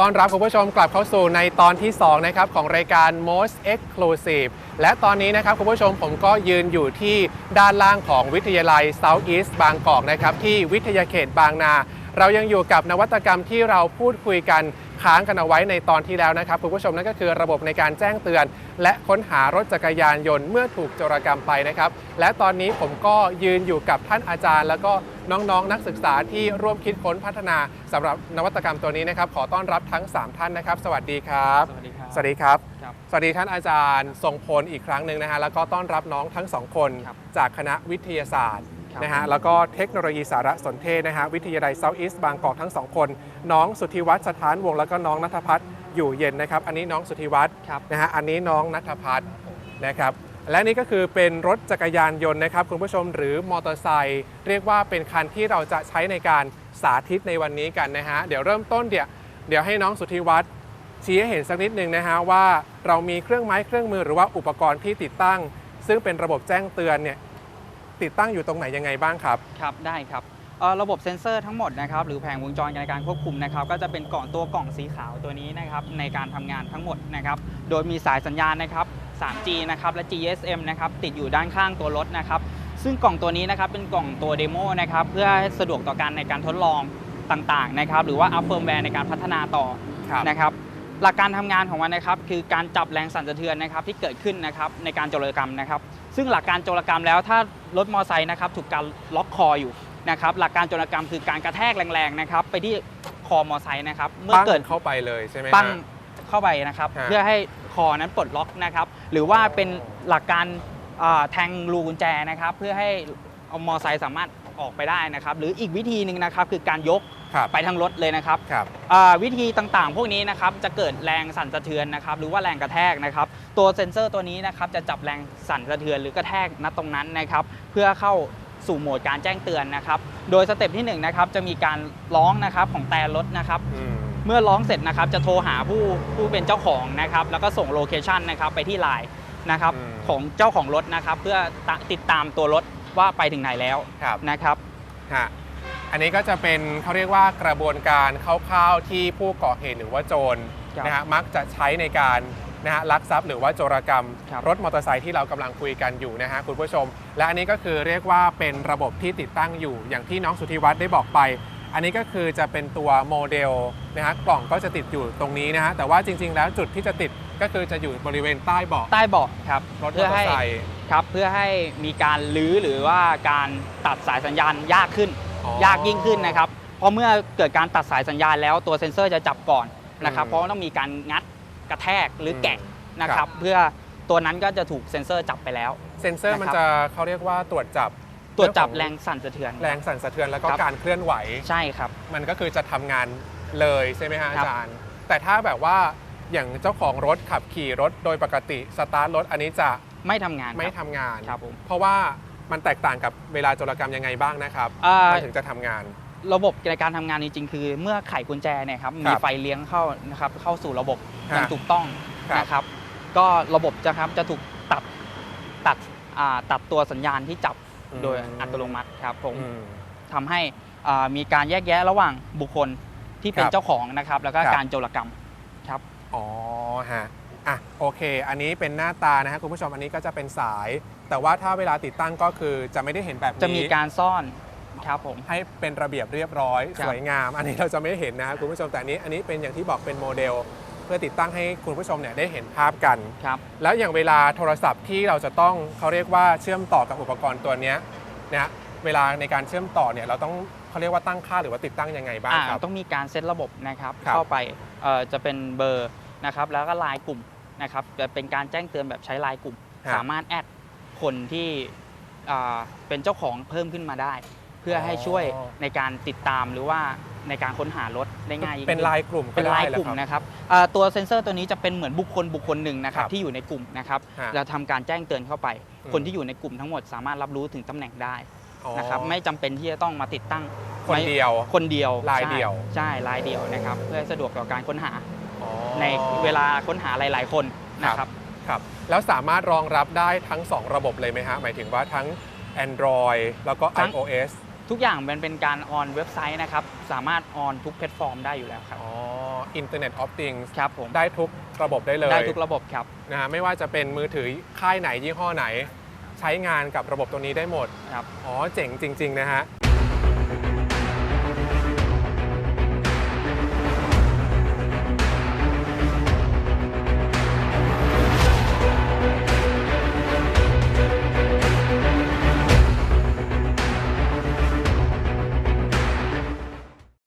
ต้อนรับคุณผู้ชมกลับเข้าสู่ในตอนที่ 2 นะครับ ของรายการ Most Exclusive และตอนนี้นะครับคุณผู้ชมผมก็ยืนอยู่ที่ด้านล่างของวิทยาลัย South East บางกอกนะครับ ที่วิทยาเขตบางนา เรายังอยู่กับนวัตกรรมที่เราพูดคุยกัน ค้างกันเอาไว้ในตอนที่แล้วนะครับคุณผู้ชมนั่นก็คือระบบในการแจ้งเตือน และค้นหารถจักรยานยนต์เมื่อถูกโจรกรรมไปนะครับ และตอนนี้ผมก็ยืนอยู่กับท่านอาจารย์ แล้วก็น้องๆนักศึกษาที่ร่วมคิดค้นพัฒนาสำหรับนวัตกรรมตัวนี้นะครับ ขอต้อนรับทั้ง 3 ท่านนะครับ สวัสดีครับ สวัสดีครับ สวัสดีครับครับสวัสดีท่านอาจารย์ทรงพลอีกครั้งหนึ่งนะฮะแล้วก็ต้อนรับน้องทั้งสองคนครับจากคณะวิทยาศาสตร์ครับ นะฮะแล้วก็เทคโนโลยีสารสนเทศนะฮะวิทยาลัยเซาท์อีสต์บางกอกทั้งสองคน น้องสุทธิวัฒน์สถานวงศ์แล้วก็น้องนัทพัฒน์อยู่เย็นนะครับ อันนี้น้องสุทธิวัฒน์ครับนะฮะอันนี้น้องนัทพัฒน์นะครับและนี่ก็คือเป็นรถจักรยานยนต์นะครับคุณผู้ชมหรือมอเตอร์ไซค์เรียกว่าเป็นคันที่เราจะใช้ในการสาธิตในวันนี้กันนะฮะเดี๋ยวเริ่มต้นเดี๋ยวเดี๋ยวให้น้องสุทธิวัฒน์ชี้ให้เห็นสักนิดหนึ่งนะฮะว่าเรามีเครื่องไม้เครื่องมือหรือว่าอุปกรณ์ที่ติดตั้ง ซึ่งเป็นระบบแจ้งเตือนเนี่ย ติดตั้งอยู่ตรงไหนยังไงบ้างครับ ครับได้ครับเอ่อระบบเซ็นเซอร์ทั้งหมดนะครับหรือแผงวงจรในการควบคุมนะครับก็จะเป็นกล่องตัวกล่องสีขาวตัวนี้นะครับในการทำงานทั้งหมดนะครับโดยมีสายสัญญาณนะครับ 3G นะครับและ GSM นะครับติดอยู่ด้านข้างตัวรถนะครับซึ่งกล่องตัวนี้นะครับเป็นกล่องตัวเดโมนะครับเพื่อให้สะดวกต่อการในการทดลองต่างๆนะครับหรือว่าอัพเฟิร์มแวร์ในการพัฒนาต่อครับนะครับ หลักการทำงานของมันนะครับ คือการจับแรงสั่นสะเทือนนะครับ ที่เกิดขึ้นนะครับในการโจรกรรมนะครับ ซึ่งหลักการโจรกรรมแล้วถ้ารถมอเตอร์ไซค์นะครับ ถูกการล็อกคออยู่นะครับ หลักการโจรกรรมคือการกระแทกแรงๆนะครับ ไปที่คอมอเตอร์ไซค์นะครับ เมื่อปั้งเกิดเข้าไปเลยใช่ไหมฮะปั้งเข้าไปนะครับฮะเพื่อให้คอนั้นปลดล็อกนะครับ หรือว่าเป็นหลักการอ่าแทงรูกุญแจนะครับ เพื่อให้เอามอเตอร์ไซค์สามารถ ออกไปได้นะครับ หรืออีกวิธีหนึ่งนะครับคือการยกครับไปทั้งรถเลยนะครับครับอ่าวิธีต่างๆ พวกนี้นะครับจะเกิดแรงสั่นสะเทือนนะครับหรือว่าแรงกระแทกนะครับ ตัวเซ็นเซอร์ตัวนี้นะครับจะจับแรงสั่นสะเทือนหรือกระแทกณตรงนั้นนะครับ เพื่อเข้าสู่โหมดการแจ้งเตือนนะครับ โดยสเต็ปที่1นะครับจะมีการร้องนะครับของแต่รถนะครับอืมเมื่อร้องเสร็จนะครับจะโทรหาผู้ผู้เป็นเจ้าของนะครับ แล้วก็ส่งโลเคชันนะครับไปที่ไลน์นะครับอืมของเจ้าของรถนะครับ เพื่อตะติดตามตัวรถ ว่าไปถึงไหนแล้วครับนะครับฮะอันนี้ก็จะเป็นเขาเรียกว่ากระบวนการคร่าวๆที่ผู้ก่อเหตุหรือว่าโจรครับนะฮะมักจะใช้ในการนะฮะลักทรัพย์หรือว่าโจรกรรมครับรถมอเตอร์ไซค์ที่เรากำลังคุยกันอยู่นะฮะคุณผู้ชม และอันนี้ก็คือเรียกว่าเป็นระบบที่ติดตั้งอยู่ อย่างที่น้องสุทธิวัฒน์ได้บอกไป อันนี้ก็คือจะเป็นตัวโมเดลนะฮะกล่องก็จะติดอยู่ตรงนี้นะฮะแต่ว่าจริง ๆ แล้วจุดที่จะติดก็คือจะอยู่บริเวณใต้เบาะใต้เบาะครับรถมอเพื่อเตอให้ร์ไซค์ ครับเพื่อให้มีการลื้อหรือว่าการตัดสายสัญญาณยากขึ้น อ๋อยากยิ่งขึ้นนะครับ เพราะเมื่อเกิดการตัดสายสัญญาณแล้วตัวเซ็นเซอร์จะจับก่อนนะครับ อืมเพราะว่าต้องมีการงัดกระแทกหรืออมแกะนะคครัรับ บ เพื่อตัวนั้นก็จะถูกเซ็นเซอร์จับไปแล้ว เซ็นเซอร์มันนะครับจะเขาเรียกว่าตรวจจับตรวจจับเอแรของสั่นสะเทือน แรงสั่นสะเทือนแล้วก็ครับ การเคลื่อนไหว ใช่ครับ มันก็คือจะทำงานเลยใช่ไหมฮะครัอาบจารย์ แต่ถ้าแบบว่าอย่างเจ้าของรถขับขี่รถโดยปกติสตาร์ทรถอันนี้จะ ไม่ทำงานไม่ครับทำงาน ครับผมเพราะว่ามันแตกต่างกับเวลาโจรกรรมยังไงบ้างนะครับอ่ามันถึงจะทำงาน ระบบในการทำงานจริงๆ คือเมื่อไขกุญแจเนี่ยครับคมีรับไฟเลี้ยงเข้านะครับเข้าสู่ระบบฮะอย่างถูกต้องครับ นะครับ ก็ระบบจะครับจะถูกตัดตัดอ่าตัดตัวสัญญาณที่จับโดยอัตโนมัติครับผม อืม ทำให้อ่ามีการแยกแยะระหว่างบุคคลที่เป็นครับเจ้าของนะครับ แล้วก็ครับ การโจรกรรมครับ อ๋อฮะ อะโอเค อันนี้เป็นหน้าตานะฮะคุณผู้ชมอันนี้ก็จะเป็นสาย แต่ว่าถ้าเวลาติดตั้งก็คือจะไม่ได้เห็นแบบนี้ จะมีการซ่อนครับผม ให้เป็นระเบียบเรียบร้อย ครับ สวยงาม อันนี้เราจะไม่เห็นนะครับคุณผู้ชมแต่อันนี้อันนี้เป็นอย่างที่บอกเป็นโมเดล เพื่อติดตั้งให้คุณผู้ชมเนี่ยได้เห็นภาพกัน ครับ แล้วอย่างเวลาโทรศัพท์ที่เราจะต้องเขาเรียกว่าเชื่อมต่อกับอุปกรณ์ตัวเนี้ยนะฮะเวลาในการเชื่อมต่อเนี่ยเราต้องเขาเรียกว่าตั้งค่าหรือว่าติดตั้งยังไงบ้างอ่าครับ ต้องมีการเซตระบบนะครับ ครับเข้าไปเอ่อจะเป็นเบอร์นะครับ แล้วก็ไลน์กลุ่ม นะครับจะเป็นการแจ้งเตือนแบบใช้ไลน์กลุ่ม ฮะ สามารถแอดคนที่อ่าเป็นเจ้าของเพิ่มขึ้นมาได้ เพื่อให้ช่วยในการติดตามหรือว่าในการค้นหารถได้ง่ายยิ่งเป็นขึ้ลายกลุ่มก็เป็นได้ลายเหรกอลุ่มครับนะครับอ่าตัวเซ็นเซอร์ตัวนี้จะเป็นเหมือนบุคคลบุคคลหนึ่งนะครับครับที่อยู่ในกลุ่มนะครับฮะจะทำการแจ้งเตือนเข้าไป อืม คนที่อยู่ในกลุ่มทั้งหมดสามารถรับรู้ถึงตำแหน่งได้อ๋อนะครับไม่จำเป็นที่จะต้องมาติดตั้งคนไม่เดียว คนเดียวลายใช่เดียว ใช่ลายเดียวนะครับเพื่อให้สะดวกต่อการค้นหาอ๋อ ในเวลาค้นหาหลาย ๆ คนนะครับครับแล้วสามารถรองรับได้ทั้ง 2 ระบบเลยไหมฮะ หมายถึงว่าทั้ง Android แล้วก็ทั้ง iOS ทุกอย่างมันเป็นการออนเว็บไซต์นะครับ สามารถออนทุกแพลตฟอร์มได้อยู่แล้วครับ อ๋อ Internet of Things ครับผม ได้ทุกระบบได้เลย ได้ทุกระบบครับนะฮะไม่ว่าจะเป็นมือถือค่ายไหนยี่ห้อไหน ใช้งานกับระบบตัวนี้ได้หมดครับอ๋อ เจ๋งจริง ๆ นะฮะ